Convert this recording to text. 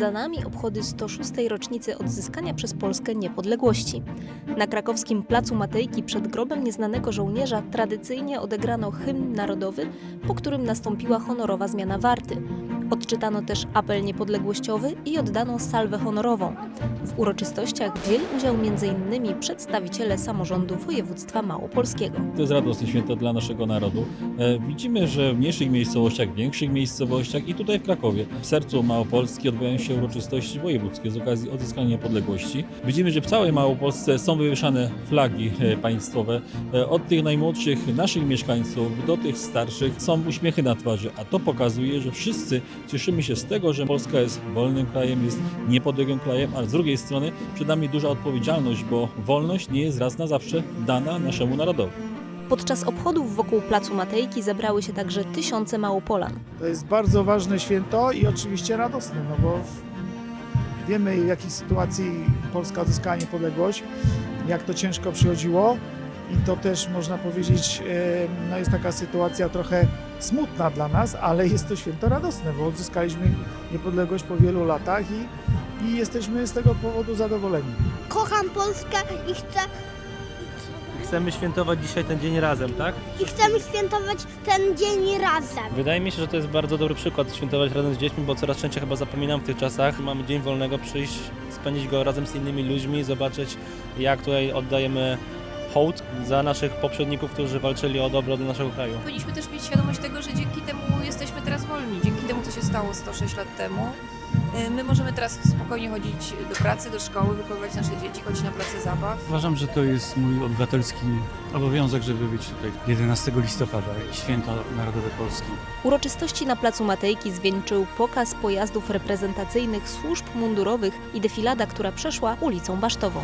nami obchody 106. rocznicy odzyskania przez Polskę niepodległości. Na krakowskim placu Matejki przed grobem nieznanego żołnierza tradycyjnie odegrano hymn narodowy, po którym nastąpiła honorowa zmiana warty. Odczytano też apel niepodległościowy i oddano salwę honorową. W uroczystościach wzięli udział m.in. przedstawiciele samorządu województwa małopolskiego. To jest radosne święto dla naszego narodu. E, Widzimy, że w mniejszych miejscowościach, w większych miejscowościach i tutaj w Krakowie, w sercu Małopolski odbywają się uroczystości wojewódzkie z okazji odzyskania niepodległości. Widzimy, że w całej Małopolsce są wywieszane flagi e, państwowe. E, Od tych najmłodszych naszych mieszkańców do tych starszych są uśmiechy na twarzy, a to pokazuje, że wszyscy cieszymy się z tego, że Polska jest wolnym krajem, jest niepodległym krajem, ale z drugiej strony przed nami duża odpowiedzialność, bo wolność nie jest raz na zawsze dana naszemu narodowi. Podczas obchodów wokół placu Matejki zebrały się także tysiące Małopolan. To jest bardzo ważne święto i oczywiście radosne, no bo wiemy w jakiej sytuacji Polska odzyskała niepodległość, jak to ciężko przychodziło i to też można powiedzieć, no jest taka sytuacja trochę smutna dla nas, ale jest to święto radosne, bo odzyskaliśmy niepodległość po wielu latach i, i jesteśmy z tego powodu zadowoleni. kocham Polskę i chcę, Chcemy świętować dzisiaj ten dzień razem, tak? i chcemy świętować ten dzień razem. Wydaje mi się, że to jest bardzo dobry przykład świętować razem z dziećmi, bo coraz częściej chyba zapominam w tych czasach. Mamy dzień wolnego, przyjść, spędzić go razem z innymi ludźmi, zobaczyć jak tutaj oddajemy hołd za naszych poprzedników, którzy walczyli o dobro dla naszego kraju. Powinniśmy też mieć świadomość tego, że dzięki temu jesteśmy teraz wolni. Dzięki temu, co się stało 106 lat temu, y, my możemy teraz spokojnie chodzić do pracy, do szkoły, wychowywać nasze dzieci, chodzić na place zabaw. Uważam, że to jest mój obywatelski obowiązek, żeby być tutaj 11 listopada, święto narodowe Polski. Uroczystości na placu Matejki zwieńczył pokaz pojazdów reprezentacyjnych służb mundurowych i defilada, która przeszła ulicą Basztową.